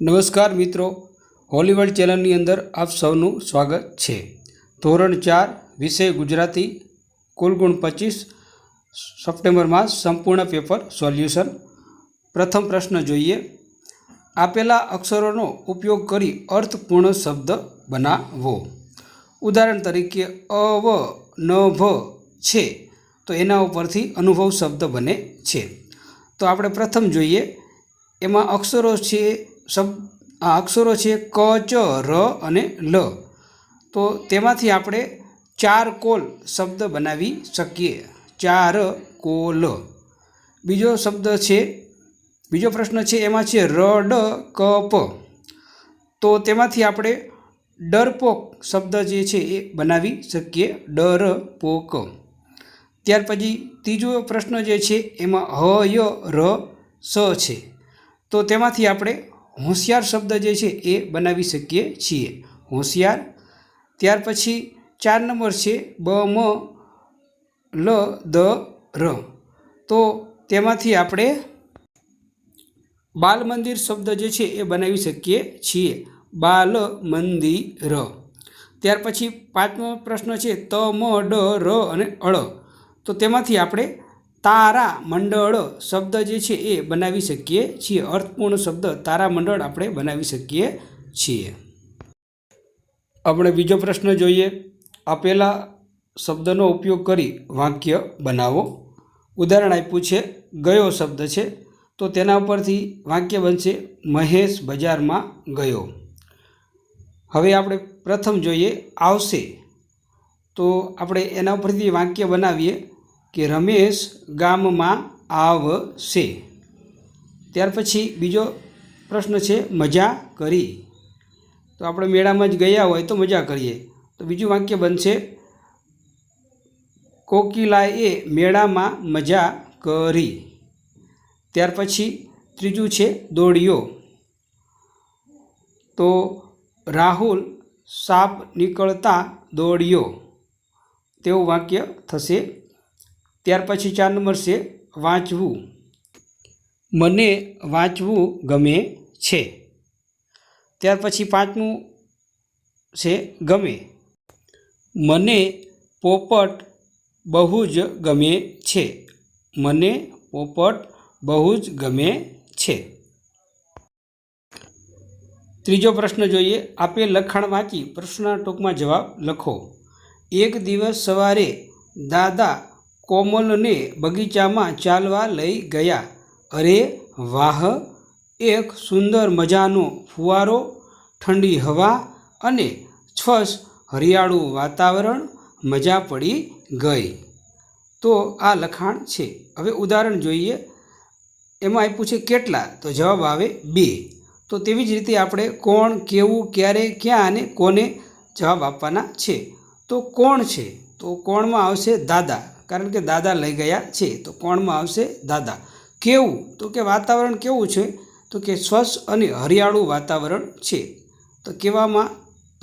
નમસ્કાર મિત્રો હોલીવર્લ્ડ ચેનલની અંદર આપ સૌનું સ્વાગત છે. ધોરણ ચાર, વિષય ગુજરાતી, કુલ ગુણ પચીસ, સપ્ટેમ્બરમાં સંપૂર્ણ પેપર સોલ્યુશન. પ્રથમ પ્રશ્ન જોઈએ. આપેલા અક્ષરોનો ઉપયોગ કરી અર્થપૂર્ણ શબ્દ બનાવો. ઉદાહરણ તરીકે અવ ન ભ છે, તો એના ઉપરથી અનુભવ શબ્દ બને છે. તો આપણે પ્રથમ જોઈએ, એમાં અક્ષરો છે શબ્દ આ અક્ષરો છે ક, ચ, ર અને લ. તો તેમાંથી આપણે ચાર કોલ શબ્દ બનાવી શકીએ. ચાર કોલ. બીજો શબ્દ છે, બીજો પ્રશ્ન છે, એમાં છે ર ડ ક પ તો તેમાંથી આપણે ડરપોક શબ્દ જે છે એ બનાવી શકીએ. ડર, પોક. ત્યાર પછી ત્રીજો પ્રશ્ન જે છે, એમાં હ, ય, ર, સ છે. તો તેમાંથી આપણે હોશિયાર શબ્દ જે છે એ બનાવી શકીએ છીએ. હોશિયાર, ત્યાર પછી ચાર નંબર છે બ, મ, લ, દ, ર. તો તેમાંથી આપણે બાલ મંદિર શબ્દ જે છે એ બનાવી શકીએ છીએ. બાલ મંદિર. ત્યાર પછી પાંચમો પ્રશ્ન છે ત, મ, ડ, ર અને અળ. તો તેમાંથી આપણે તારા મંડળ શબ્દ જે છે એ બનાવી શકીએ છીએ. અર્થપૂર્ણ શબ્દ તારા મંડળ આપણે બનાવી શકીએ છીએ. આપણે બીજો પ્રશ્ન જોઈએ. આપેલા શબ્દનો ઉપયોગ કરી વાક્ય બનાવો. ઉદાહરણ આપ્યું છે, ગયો શબ્દ છે. તો તેના ઉપરથી વાક્ય બનશે, મહેશ બજારમાં ગયો. હવે આપણે પ્રથમ જોઈએ, આવશે. તો આપણે એના ઉપરથી વાક્ય બનાવીએ. કે રમેશ ગામમાં આવશે. ત્યાર પછી બીજો પ્રશ્ન છે, મજા કરી. તો આપણે મેળામાં જ ગયા હોય તો મજા કરીએ. તો બીજું વાક્ય બનશે, કોકિલાએ મેળામાં મજા કરી. ત્યાર પછી ત્રીજું છે, દોડ્યો. તો રાહુલ સાપ નીકળતા દોડ્યો. તેવું વાક્ય થશે. ત્યાર પછી ચાર નંબર છે, વાંચવું. મને વાંચવું ગમે છે. ત્યાર પછી પાંચમું છે, ગમે. મને પોપટ બહુ જ ગમે છે. મને પોપટ બહુ જ ગમે છે. ત્રીજો પ્રશ્ન જોઈએ, આપે લખાણ વાંચી પ્રશ્નના ટૂંકમાં જવાબ લખો. એક દિવસ સવારે દાદા કોમલને બગીચામાં ચાલવા લઈ ગયા. અરે વાહ, એક સુંદર મજાનો ફુવારો, ઠંડી હવા અને છસ હરિયાળું વાતાવરણ મજા પડી ગઈ. તો આ લખાણ છે. હવે ઉદાહરણ જોઈએ. એમાં આપ્યું છે કેટલા? તો જવાબ આવે બે. તો તેવી જ રીતે આપણે કોણ, કેવું, ક્યારે, ક્યાં અને કોને જવાબ આપવાના છે. તો કોણ છે? તો કોણમાં આવશે દાદા. કારણ કે દાદા લઈ ગયા છે, તો કોણમાં આવશે દાદા? કેવું? તો કે વાતાવરણ કેવું છે? તો કે સ્વચ્છ અને હરિયાળું વાતાવરણ છે. તો કેવામાં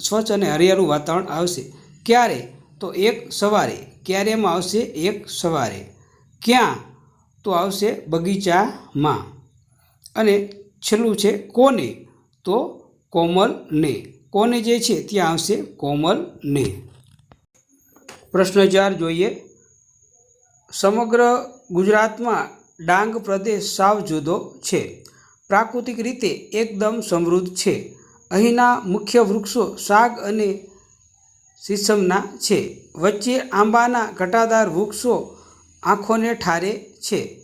સ્વચ્છ અને હરિયાળું વાતાવરણ આવશે. ક્યારે? તો એક સવારે. ક્યારેમાં આવશે? એક સવારે. ક્યાં? તો આવશે બગીચામાં. અને છેલ્લું છે કોને? તો કોમલને. કોને જે છે, ત્યાં આવશે કોમલને. પ્રશ્ન ચાર જોઈએ. સમગ્ર ગુજરાતમાં ડાંગ પ્રદેશ સાવ જુદો છે. પ્રાકૃતિક રીતે એકદમ સમૃદ્ધ છે. અહીંના મુખ્ય વૃક્ષો શાક અને સીસમના છે. વચ્ચે આંબાના ઘટાદાર વૃક્ષો આંખોને ઠારે છે.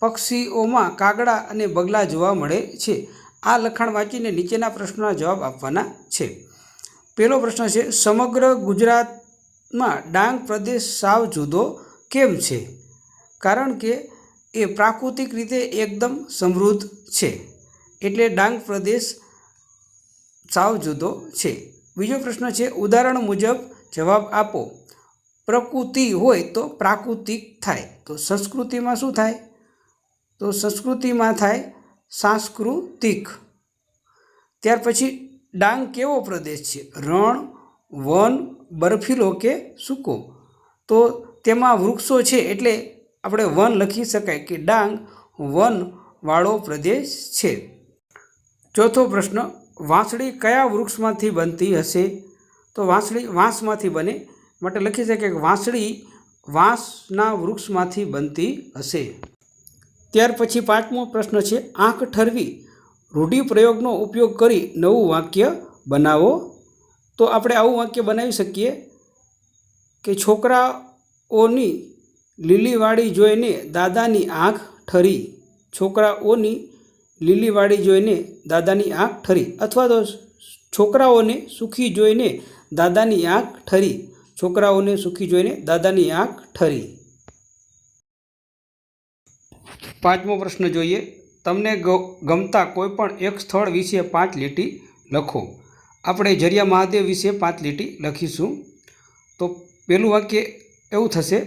પક્ષીઓમાં કાગડા અને બગલા જોવા મળે છે. આ લખાણ વાંચીને નીચેના પ્રશ્નોના જવાબ આપવાના છે. પહેલો પ્રશ્ન છે, સમગ્ર ગુજરાતમાં ડાંગ પ્રદેશ સાવ જુદો કેમ છે? કારણ કે એ પ્રાકૃતિક રીતે એકદમ સમૃદ્ધ છે. એટલે ડાંગ પ્રદેશ સાવ જુદો છે. બીજો પ્રશ્ન છે, ઉદાહરણ મુજબ જવાબ આપો. પ્રકૃતિ હોય તો પ્રાકૃતિક થાય. તો સંસ્કૃતિમાં શું થાય? તો સંસ્કૃતિમાં થાય સાંસ્કૃતિક. ત્યાર પછી ડાંગ કેવો પ્રદેશ છે? રણ, વન બરફીલો કે સૂકો? તો તેમાં વૃક્ષો છે એટલે આપણે વન લખી શકાય કે ડાંગ વનવાળો પ્રદેશ છે. ચોથો પ્રશ્ન, વાંસળી કયા વૃક્ષમાંથી બનતી હશે? તો વાંસળી વાંસમાંથી બને માટે લખી શકાય કે વાંસળી વાંસના વૃક્ષમાંથી બનતી હશે. ત્યાર પછી પાંચમો પ્રશ્ન છે, આંખ ઠરવી, રૂઢિપ્રયોગનો ઉપયોગ કરી નવું વાક્ય બનાવો. તો આપણે આવું વાક્ય બનાવી શકીએ કે છોકરાઓની લીલીવાળી જોઈને દાદાની આંખ ઠરી. છોકરાઓની લીલીવાળી જોઈને દાદાની આંખ ઠરી. અથવા તો છોકરાઓને સુખી જોઈને દાદાની આંખ ઠરી. છોકરાઓને સુખી જોઈને દાદાની આંખ ઠરી. પાંચમો પ્રશ્ન જોઈએ. તમને ગમતા કોઈપણ એક સ્થળ વિશે પાંચ લીટી લખો. આપણે જરિયા મહાદેવ વિશે પાંચ લીટી લખીશું. તો પહેલું વાક્ય એવું થશે,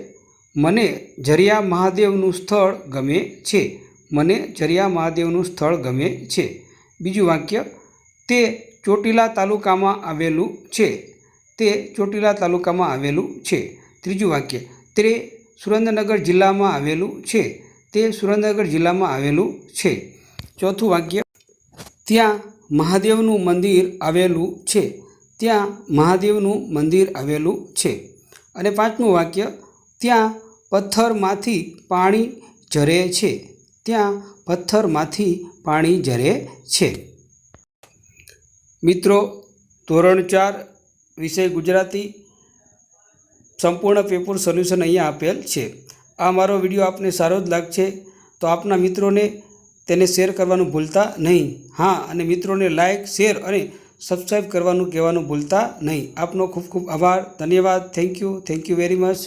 મને જરિયા મહાદેવનું સ્થળ ગમે છે. મને જરિયા મહાદેવનું સ્થળ ગમે છે. બીજું વાક્ય, તે ચોટીલા તાલુકામાં આવેલું છે. તે ચોટીલા તાલુકામાં આવેલું છે. ત્રીજું વાક્ય, તે સુરેન્દ્રનગર જિલ્લામાં આવેલું છે. તે સુરેન્દ્રનગર જિલ્લામાં આવેલું છે. ચોથું વાક્ય, ત્યાં મહાદેવનું મંદિર આવેલું છે. ત્યાં મહાદેવનું મંદિર આવેલું છે. અને પાંચમું વાક્ય, ત્યાં પથ્થરમાંથી પાણી ઝરે છે. ત્યાં પથ્થરમાંથી પાણી ઝરે છે. મિત્રો, ધોરણ ચાર, વિષય ગુજરાતી, સંપૂર્ણ પેપર સોલ્યુશન અહીંયા આપેલ છે. આ મારો વીડિયો આપને સારો જ લાગશે, તો આપના મિત્રોને તેને શેર કરવાનું ભૂલતા નહીં. હા, અને મિત્રોને લાઇક શેર અને સબસ્ક્રાઈબ કરવાનું કહેવાનું ભૂલતા નહીં. આપનો ખૂબ ખૂબ આભાર. ધન્યવાદ. Thank you thank you very much